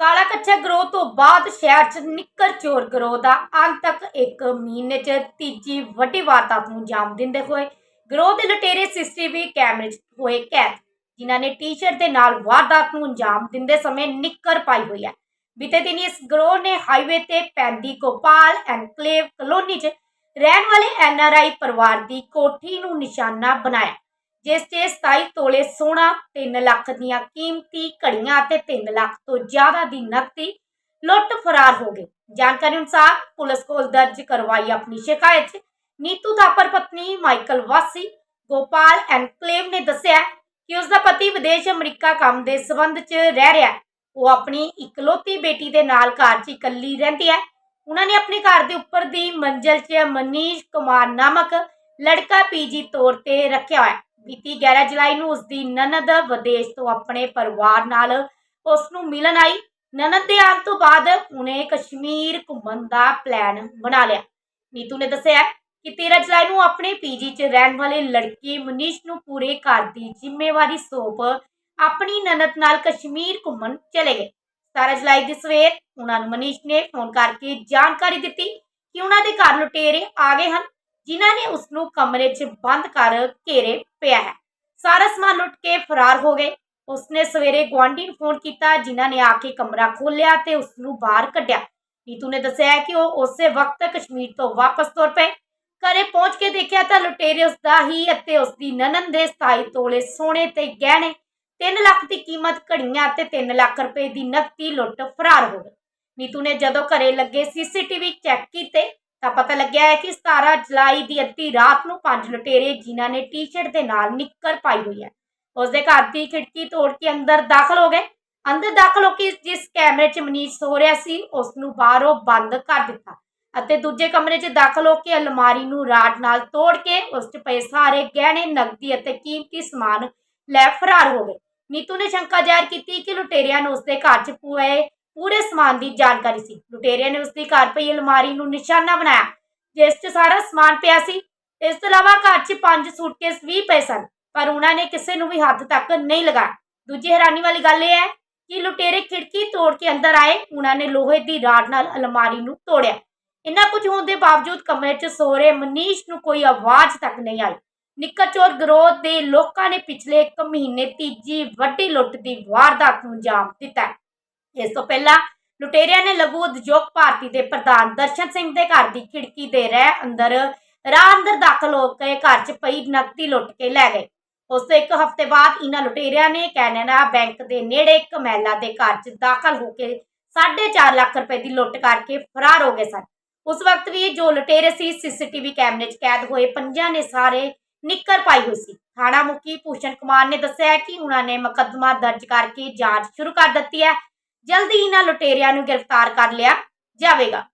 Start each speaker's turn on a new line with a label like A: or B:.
A: ਕਾਲਾ ਕੱਚਾ ਗਰੋਹ ਤੋਂ ਬਾਅਦ ਸ਼ਹਿਰ 'ਚ ਨਿੱਕਰ ਚੋਰ ਗਰੋਹ ਦਾ ਅੰਤ ਤੱਕ ਇੱਕ ਮਹੀਨੇ 'ਚ ਤੀਜੀ ਵੱਡੀ ਵਾਰਦਾਤ ਨੂੰ ਅੰਜਾਮ ਦਿੰਦੇ ਹੋਏ ਗਰੋਹ ਦੇ ਲੁਟੇਰੇ ਸੀਸੀਟੀਵੀ ਕੈਮਰੇ 'ਚ ਹੋਏ ਕੈਦ, ਜਿਨ੍ਹਾਂ ਨੇ ਟੀ-ਸ਼ਰਟ ਦੇ ਨਾਲ ਵਾਰਦਾਤ ਨੂੰ ਅੰਜਾਮ ਦਿੰਦੇ ਸਮੇਂ ਨਿੱਕਰ ਪਾਈ ਹੋਈ ਹੈ। ਬੀਤੇ ਦਿਨ ਇਸ ਗਰੋਹ ਨੇ ਹਾਈਵੇ ਤੇ ਪੈਂਦੀ ਗੋਪਾਲ ਐਨਕਲੇਵ ਕਲੋਨੀ 'ਚ ਰਹਿਣ ਵਾਲੇ ਐਨਆਰਆਈ ਪਰਿਵਾਰ ਦੀ ਕੋਠੀ ਨੂੰ ਨਿਸ਼ਾਨਾ ਬਣਾਇਆ। ਜਿਸ 'ਚ 27 ਤੋਲੇ ਸੋਨਾ 3 ਲੱਖ ਦੀਆਂ ਕੀਮਤੀ ਘੜੀਆਂ ਅਤੇ 3 ਲੱਖ ਤੋਂ ਜ਼ਿਆਦਾ ਦੀ ਨਕਦੀ ਲੁੱਟ ਫਰਾਰ ਹੋ ਗਏ। ਜਾਣਕਾਰੀ ਅਨੁਸਾਰ ਪੁਲਿਸ ਕੋਲ ਦਰਜ ਕਰਵਾਈ ਆਪਣੀ ਸ਼ਿਕਾਇਤ। 'ਚ ਨੀਤੂ ਥਾਪਰ ਪਤਨੀ ਮਾਈਕਲ ਵਾਸੀ, ਗੋਪਾਲ ਐਨਕਲੇਵ ਨੇ ਦੱਸਿਆ ਕਿ ਉਸ ਦਾ ਪਤੀ ਵਿਦੇਸ਼ ਅਮਰੀਕਾ ਕੰਮ ਦੇ ਸਬੰਧ 'ਚ ਰਹਿ ਰਿਹਾ ਹੈ। ਉਹ ਆਪਣੀ ਇਕਲੌਤੀ ਬੇਟੀ ਦੇ ਨਾਲ ਘਰ 'ਚ ਇਕੱਲੀ ਰਹਿੰਦੀ ਹੈ। ਉਹਨਾਂ ਨੇ ਆਪਣੇ ਘਰ ਦੇ ਉੱਪਰ ਦੀ ਮੰਜ਼ਲ 'ਚ ਮਨੀਸ਼ ਕੁਮਾਰ ਨਾਮਕ ਲੜਕਾ ਪੀਜੀ ਤੌਰ ਤੇ ਰੱਖਿਆ ਹੋਇਆ ਬੀਤੀ 11 ਜੁਲਾਈ ਨੂੰ ਉਸ ਦੀ ਨਨਦ ਵਿਦੇਸ਼ ਤੋਂ ਆਪਣੇ ਪਰਿਵਾਰ ਨਾਲ ਉਸ ਨੂੰ ਮਿਲਣ ਆਈ। ਨਨਦ ਦੇ ਆਉਣ ਤੋਂ ਬਾਅਦ ਉਹਨੇ ਕਸ਼ਮੀਰ ਘੁੰਮਣ ਦਾ ਪਲਾਨ ਬਣਾ ਲਿਆ। ਨੀਤੂ ਨੇ ਦੱਸਿਆ ਕਿ 13 ਜੁਲਾਈ ਨੂੰ ਆਪਣੇ ਪੀਜੀ 'ਚ ਰਹਿਣ ਵਾਲੇ ਲੜਕੇ ਮਨੀਸ਼ ਨੂੰ ਪੂਰੇ ਘਰ ਦੀ ਜ਼ਿੰਮੇਵਾਰੀ ਸੌਂਪ ਆਪਣੀ ਨਨਦ ਨਾਲ ਕਸ਼ਮੀਰ ਘੁੰਮਣ ਚਲੇ ਗਏ। 17 ਜੁਲਾਈ ਦੀ ਸਵੇਰ ਉਹਨਾਂ ਨੂੰ ਮਨੀਸ਼ ਨੇ ਫੋਨ ਕਰਕੇ ਜਾਣਕਾਰੀ ਦਿੱਤੀ ਕਿ ਉਹਨਾਂ ਦੇ ਘਰ ਲੁਟੇਰੇ ਆ ਗਏ ਹਨ। ਜਿਨ੍ਹਾਂ ਨੇ ਉਸ ਨੂੰ ਕਮਰੇ 'ਚ ਬੰਦ ਕਰ ਘੇਰੇ ਪਿਆ ਹੈ। ਸਾਰਾ ਸਮਾਨ ਲੁੱਟ ਕੇ ਫਰਾਰ ਹੋ ਗਏ। ਉਸਨੇ ਸਵੇਰੇ ਗੁਆਂਢੀ ਨੂੰ ਫੋਨ ਕੀਤਾ, ਜਿਨ੍ਹਾਂ ਨੇ ਆ ਕੇ ਕਮਰਾ ਖੋਲ੍ਹਿਆ ਤੇ ਉਸ ਨੂੰ ਬਾਹਰ ਕੱਢਿਆ। ਨੀਤੂ ਨੇ ਦੱਸਿਆ ਕਿ ਉਹ ਉਸੇ ਵਕਤ ਕਸ਼ਮੀਰ ਤੋਂ ਵਾਪਸ ਤੁਰ ਪਏ। ਘਰੇ ਪਹੁੰਚ ਕੇ ਦੇਖਿਆ ਤਾਂ ਲੁਟੇਰੇ ਉਸ ਦਾ ਹੀ ਅਤੇ ਉਸ ਦੀ ਨਨਨ ਦੇ 27 ਤੋਲੇ ਸੋਨੇ ਤੇ ਗਹਿਣੇ 3 ਲੱਖ ਦੀ ਕੀਮਤ ਘੜੀਆਂ ਅਤੇ 3 ਲੱਖ ਰੁਪਏ ਦੀ ਨਕਦੀ ਲੁੱਟ ਫਰਾਰ ਹੋ ਗਏ। ਨੀਤੂ ਨੇ ਜਦੋਂ ਘਰੇ ਲੱਗੇ ਸੀਸੀਟੀਵੀ ਚੈੱਕ ਕੀਤੇ ਤਾਂ ਪਤਾ ਲੱਗਿਆ ਹੈ ਕਿ 17 ਜੁਲਾਈ ਦੀ ਅੱਧੀ ਰਾਤ ਨੂੰ ਪੰਜ ਲੁਟੇਰੇ ਜਿਨ੍ਹਾਂ ਨੇ ਟੀ-ਸ਼ਰਟ ਦੇ ਨਾਲ ਨਿੱਕਰ ਪਾਈ ਹੋਈ ਹੈ। ਉਸ ਦੇ ਘਰ ਦੀ ਖਿੜਕੀ ਤੋੜ ਕੇ ਅੰਦਰ ਦਾਖਲ ਹੋ ਗਏ। ਅੰਦਰ ਦਾਖਲ ਹੋ ਕੇ ਜਿਸ ਕੈਮਰੇ 'ਚ ਮਨੀਸ਼ ਸੋ ਰਿਹਾ ਸੀ ਉਸ ਨੂੰ ਬਾਹਰੋਂ ਬੰਦ ਕਰ ਦਿੱਤਾ ਅਤੇ ਦੂਜੇ ਕਮਰੇ 'ਚ ਦਾਖਲ ਹੋ ਕੇ ਅਲਮਾਰੀ ਨੂੰ ਰਾਡ ਨਾਲ ਤੋੜ ਕੇ ਉਸ 'ਚ ਪਏ ਸਾਰੇ ਗਹਿਣੇ, ਨਕਦੀ ਅਤੇ ਕੀਮਤੀ ਸਮਾਨ ਲੈ ਫਰਾਰ ਹੋ ਗਏ। ਨੀਤੂ ਨੇ ਸ਼ੰਕਾ ਜ਼ਾਹਿਰ ਕੀਤੀ ਕਿ ਲੁਟੇਰਿਆਂ ਨੂੰ ਉਸ ਦੇ ਘਰ 'ਚ ਪੂਏ ਪੂਰੇ ਸਮਾਨ ਦੀ ਜਾਣਕਾਰੀ ਸੀ। ਲੁਟੇਰਿਆਂ ਨੇ ਉਸ ਦੀ ਘਰ ਪਈ ਅਲਮਾਰੀ ਨੂੰ ਨਿਸ਼ਾਨਾ ਬਣਾਇਆ। ਜਿਸ 'ਚ ਸਾਰਾ ਸਮਾਨ ਪਿਆ ਸੀ। ਇਸ ਤੋਂ ਇਲਾਵਾ ਘਰ 'ਚ ਪੰਜ ਸੂਟਕੇਸ ਵੀ ਪਏ ਸਨ, ਪਰ ਉਹਨਾਂ ਨੇ ਕਿਸੇ ਨੂੰ ਵੀ ਹੱਥ ਤੱਕ ਨਹੀਂ ਲਗਾਇਆ। ਦੂਜੀ ਹੈਰਾਨੀ ਵਾਲੀ ਗੱਲ ਇਹ ਹੈ ਕਿ ਲੁਟੇਰੇ ਖਿੜਕੀ ਤੋੜ ਕੇ ਅੰਦਰ ਆਏ, ਉਹਨਾਂ ਨੇ ਲੋਹੇ ਦੀ ਰਾਡ ਨਾਲ ਅਲਮਾਰੀ ਨੂੰ ਤੋੜਿਆ। ਇੰਨਾ ਕੁਝ ਹੋਣ ਦੇ ਬਾਵਜੂਦ ਕਮਰੇ 'ਚ ਸੋ ਰਹੇ ਮਨੀਸ਼ ਨੂੰ ਕੋਈ ਆਵਾਜ਼ ਤੱਕ ਨਹੀਂ ਆਈ। ਨਿੱਕਰ ਚੋਰ ਗਰੋਹ ਦੇ ਲੋਕਾਂ ਨੇ ਪਿਛਲੇ ਇੱਕ ਮਹੀਨੇ ਤੀਜੀ ਵੱਡੀ ਲੁੱਟ ਦੀ ਵਾਰਦਾਤ ਨੂੰ ਅੰਜਾਮ ਦਿੱਤਾ ਇਸ ਤੋਂ ਪਹਿਲਾਂ ਲੁਟੇਰਿਆਂ ਨੇ ਲਘੂ ਉਦਯੋਗ ਭਾਰਤੀ ਦੇ ਪ੍ਰਧਾਨ ਦਰਸ਼ਨ ਸਿੰਘ ਦੇ ਘਰ ਦੀ ਖਿੜਕੀ ਦੇ ਰਹਿ ਅੰਦਰ, ਰਾਹ ਅੰਦਰ ਦਾਖਲ ਹੋ ਕੇ ਘਰ 'ਚ ਪਈ ਨਕਦੀ ਲੁੱਟ ਕੇ ਲੈ ਗਏ। ਉਸ ਤੋਂ ਇੱਕ ਹਫ਼ਤੇ ਬਾਅਦ ਇਹਨਾਂ ਲੁਟੇਰਿਆਂ ਨੇ ਕੈਨੇਡਾ ਬੈਂਕ ਦੇ ਨੇੜੇ ਇੱਕ ਮਹਿਲਾ ਦੇ ਘਰ 'ਚ ਦਾਖਲ ਹੋ ਕੇ 4.5 ਲੱਖ ਰੁਪਏ ਦੀ ਲੁੱਟ ਕਰਕੇ ਫਰਾਰ ਹੋ ਗਏ ਸਨ। ਉਸ ਵਕਤ ਵੀ ਜੋ ਲੁਟੇਰੇ ਸੀ, ਸੀਸੀਟੀਵੀ ਕੈਮਰੇ 'ਚ ਕੈਦ ਹੋਏ ਪੰਜਾਂ ਨੇ ਸਾਰੇ ਨਿੱਕਰ ਪਾਈ ਹੋਈ ਸੀ। ਥਾਣਾ ਮੁਖੀ ਭੂਸ਼ਣ ਕੁਮਾਰ ਨੇ ਦੱਸਿਆ ਕਿ ਉਹਨਾਂ ਨੇ ਮੁਕੱਦਮਾ ਦਰਜ ਕਰਕੇ ਜਾਂਚ ਸ਼ੁਰੂ ਕਰ ਦਿੱਤੀ ਹੈ ਜਲਦੀ ਇਹਨਾਂ ਲੁਟੇਰਿਆਂ ਨੂੰ ਗ੍ਰਿਫਤਾਰ ਕਰ ਲਿਆ ਜਾਵੇਗਾ।